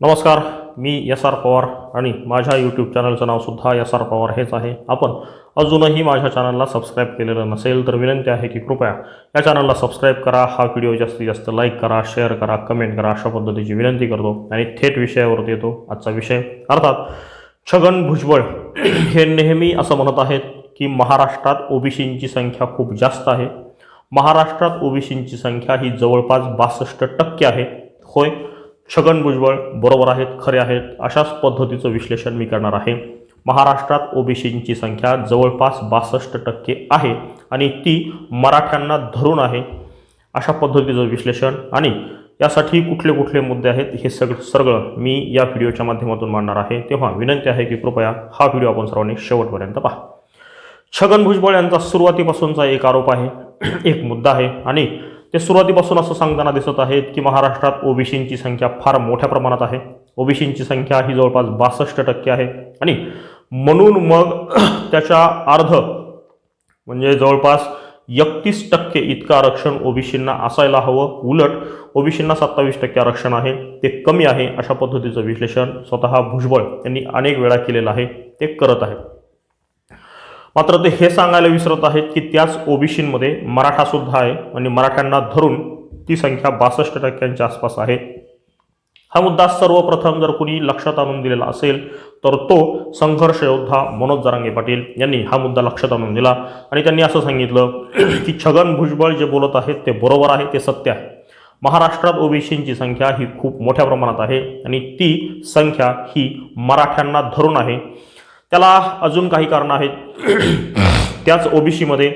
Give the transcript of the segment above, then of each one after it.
नमस्कार मी S R Pawar आणि माझ्या यूट्यूब चॅनलचं नावसुद्धा एस आर पवार हेच आहे. आपण अजूनही माझ्या चॅनलला सबस्क्राईब केलेलं नसेल तर विनंती आहे की कृपया या चॅनलला सबस्क्राईब करा. हा व्हिडिओ जास्तीत जास्त लाईक करा शेअर करा कमेंट करा अशा पद्धतीची विनंती करतो आणि थेट विषयावरती येतो आजचा विषय. अर्थात छगन भुजबळ हे नेहमी असं म्हणत आहेत की महाराष्ट्रात ओबीसींची संख्या खूप जास्त आहे. महाराष्ट्रात ओबीसींची संख्या ही जवळपास बासष्ट टक्के आहे. होय? छगन भुजबळ बरोबर आहेत खरे आहेत अशाच पद्धतीचं विश्लेषण मी करणार आहे. महाराष्ट्रात ओबीसींची संख्या जवळपास बासष्ट टक्के आहे आणि ती मराठ्यांना धरून आहे. अशा पद्धतीचं विश्लेषण आणि यासाठी कुठले कुठले मुद्दे आहेत हे सगळं सगळं मी या व्हिडिओच्या माध्यमातून मांडणार आहे. तेव्हा विनंती आहे की कृपया हा व्हिडिओ आपण सर्वांनी शेवटपर्यंत पहा. छगन भुजबळ यांचा सुरुवातीपासूनचा एक आरोप आहे एक मुद्दा आहे आणि ते सुरुवातीपासून असं सांगताना दिसत आहेत की महाराष्ट्रात ओबीसींची संख्या फार मोठ्या प्रमाणात आहे. ओबीसींची संख्या ही जवळपास बासष्ट टक्के आहे. आणि म्हणून मग त्याच्या अर्ध म्हणजे जवळपास एकतीस टक्के इतकं आरक्षण ओबीसींना असायला हवं. उलट ओबीसींना सत्तावीस टक्के आरक्षण आहे. ते कमी आहे अशा पद्धतीचं विश्लेषण स्वतः भुजबळ यांनी अनेक वेळा केलेलं आहे. ते करत आहेत. मात्र ते हे सांगायला विसरत आहेत की त्याच ओबीसीमध्ये मराठासुद्धा आहे आणि मराठ्यांना धरून ती संख्या बासष्ट टक्क्यांच्या आसपास आहे. हा मुद्दा सर्वप्रथम जर कुणी लक्षात आणून दिलेला असेल तर तो संघर्ष योद्धा मनोज जरांगे पाटील यांनी हा मुद्दा लक्षात आणून दिला. आणि त्यांनी असं सांगितलं की छगन भुजबळ जे बोलत आहेत ते बरोबर आहे ते सत्य आहे. महाराष्ट्रात ओबीसींची संख्या ही खूप मोठ्या प्रमाणात आहे आणि ती संख्या ही मराठ्यांना धरून आहे. त्याला अजून काही कारणं आहेत. त्याच ओबीसीमध्ये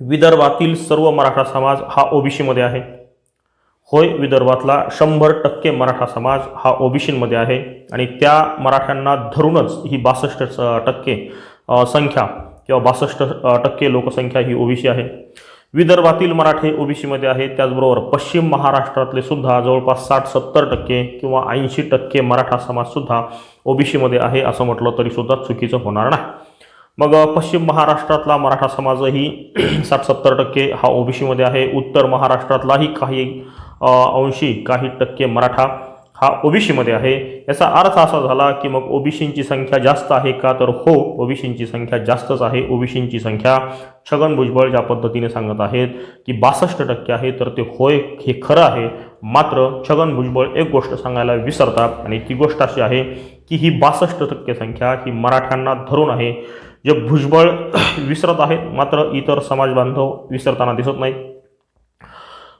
विदर्भातील सर्व मराठा समाज हा ओबीसीमध्ये आहे. होय विदर्भातला शंभर टक्के मराठा समाज हा ओबीसीमध्ये आहे आणि त्या मराठ्यांना धरूनच ही बासष्ट टक्के संख्या किंवा बासष्ट टक्के लोकसंख्या ही ओबीसी आहे. विदर्भातील मराठे ओबीसीमध्ये आहेत. त्याचबरोबर पश्चिम महाराष्ट्रातले सुद्धा जवळपास साठ सत्तर टक्के किंवा ऐंशी टक्के मराठा समाजसुद्धा ओबीसीमध्ये आहे असं म्हटलं तरीसुद्धा चुकीचं होणार नाही. मग पश्चिम महाराष्ट्रातला मराठा समाजही साठ सत्तर टक्के हा ओबीसीमध्ये आहे. उत्तर महाराष्ट्रातलाही काही अंशी काही टक्के मराठा हा ओबीसीमध्ये आहे. याचा अर्थ असा झाला की मग ओबीसींची संख्या जास्त आहे का? तर हो ओबीसींची संख्या जास्तच आहे. ओबीसींची संख्या छगन भुजबळ ज्या पद्धतीने सांगत आहेत की बासष्ट टक्के आहे तर ते होय हे खरं आहे. मात्र छगन भुजबळ एक गोष्ट सांगायला विसरतात आणि ती गोष्ट अशी आहे की ही बासष्ट टक्के संख्या ही मराठ्यांना धरून आहे. जे भुजबळ विसरत आहेत मात्र इतर समाज बांधव विसरताना दिसत नाहीत.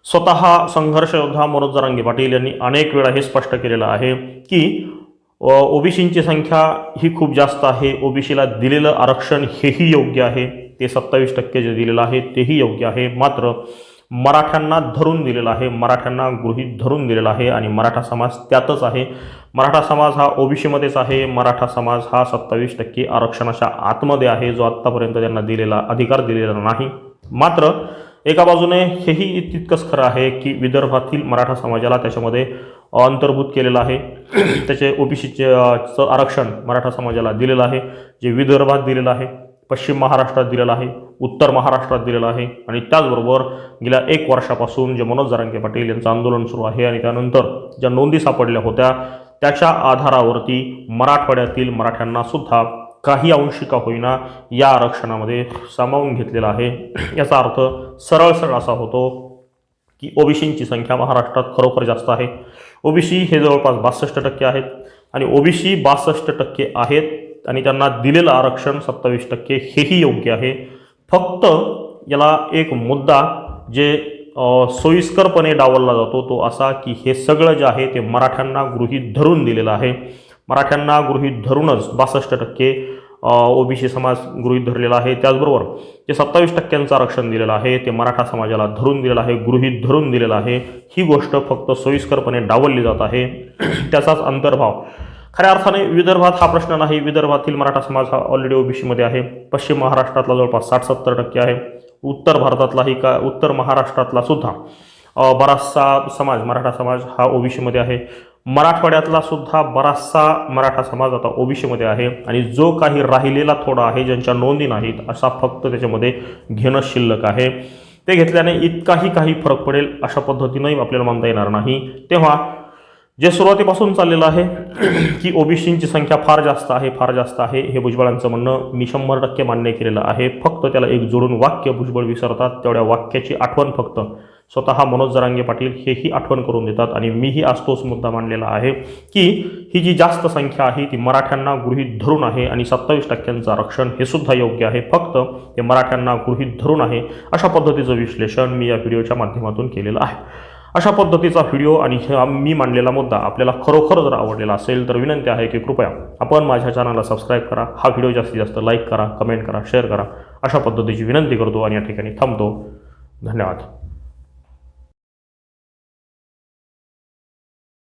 स्वतः संघर्ष योद्धा मनोज जरांगे पाटील यांनी अनेक वेळा हे स्पष्ट केलेलं आहे की ओबीसींची संख्या ही खूप जास्त आहे. ओबीसीला दिलेलं आरक्षण हेही योग्य आहे. ते सत्तावीस टक्के जे दिलेलं आहे तेही योग्य आहे. मात्र मराठ्यांना धरून दिलेलं आहे. मराठ्यांना गृहीत धरून दिलेलं आहे आणि मराठा समाज त्यातच आहे. मराठा समाज हा ओबीसीमध्येच आहे. मराठा समाज हा सत्तावीस टक्के आरक्षणाच्या आतमध्ये आहे. जो आत्तापर्यंत त्यांना दिलेला अधिकार दिलेला नाही. मात्र एका बाजूने हेही तितकंच खरं आहे की विदर्भातील मराठा समाजाला त्याच्यामध्ये अंतर्भूत केलेलं आहे. त्याचे ओबीसीचे आरक्षण मराठा समाजाला दिलेलं आहे. जे विदर्भात दिलेलं आहे पश्चिम महाराष्ट्रात दिलेलं आहे उत्तर महाराष्ट्रात दिलेलं आहे आणि त्याचबरोबर गेल्या एक वर्षापासून जे मनोज जरांगे पाटील यांचं आंदोलन सुरू आहे आणि त्यानंतर ज्या नोंदी सापडल्या होत्या त्याच्या आधारावरती मराठवाड्यातील मराठ्यांना सुद्धा काही अंशिका होईना या आरक्षणामध्ये सामावून घेतलेला आहे. याचा अर्थ सरळ सरळ असा होतो की ओबीसींची संख्या महाराष्ट्रात खरोखर जास्त आहे. ओबीसी हे जवळपास बासष्ट टक्के आहेत आणि ओबीसी बासष्ट टक्के आहेत आणि त्यांना दिलेलं आरक्षण सत्तावीस टक्के हेही योग्य आहे. फक्त याला एक मुद्दा जे सोयीस्करपणे डावलला जातो तो असा की हे सगळं जे आहे ते मराठ्यांना गृहीत धरून दिलेलं आहे. मराठ्यांना गृहीत धरूनच बासष्ट टक्के ओबीसी समाज गृहीत धरलेला आहे. त्याचबरोबर जे सत्तावीस टक्क्यांचं आरक्षण दिलेलं आहे ते मराठा समाजाला धरून दिलेलं आहे गृहीत धरून दिलेलं आहे. ही गोष्ट फक्त सोयीस्करपणे डावलली जात आहे. त्याचाच अंतर्भाव खऱ्या अर्थाने विदर्भात हा प्रश्न नाही. विदर्भातील मराठा समाज हा ऑलरेडी ओबीसीमध्ये आहे. पश्चिम महाराष्ट्रातला जवळपास साठ सत्तर टक्के आहे. उत्तर भारतातलाही का उत्तर महाराष्ट्रातला सुद्धा बराचसा समाज मराठा समाज हा ओबीसीमध्ये आहे. मराठवाड्यातला सुद्धा बराचसा मराठा समाज आता ओबीसीमध्ये आहे आणि जो काही राहिलेला थोडा आहे ज्यांच्या नोंदी नाहीत असा फक्त त्याच्यामध्ये घेणं शिल्लक आहे. ते घेतल्याने इतकाही काही फरक पडेल अशा पद्धतीनंही आपल्याला मानता येणार नाही. तेव्हा जे सुरुवातीपासून चाललेलं आहे की ओबीसींची संख्या फार जास्त आहे फार जास्त आहे हे भुजबळांचं म्हणणं मी शंभर टक्के मान्य केलेलं आहे. फक्त त्याला एक जोडून वाक्य भुजबळ विसरतात तेवढ्या वाक्याची आठवण फक्त. स्वतः मनोज जरांगे पाटील हेही आठवण करून देतात आणि मीही आज तोच मुद्दा मांडलेला आहे की ही जी जास्त संख्या आहे ती मराठ्यांना गृहीत धरून आहे आणि सत्तावीस टक्क्यांचं आरक्षण हे सुद्धा योग्य आहे. फक्त ते मराठ्यांना गृहीत धरून आहे अशा पद्धतीचं विश्लेषण मी या व्हिडिओच्या माध्यमातून केलेलं आहे. अशा पद्धतीचा व्हिडिओ आणि हा मी मांडलेला मुद्दा आपल्याला खरोखर जर आवडलेला असेल तर विनंती आहे की कृपया आपण माझ्या चॅनलला सबस्क्राईब करा हा व्हिडिओ जास्तीत जास्त लाईक करा कमेंट करा शेअर करा. अशा पद्धतीची विनंती करतो आणि या ठिकाणी थांबतो. धन्यवाद.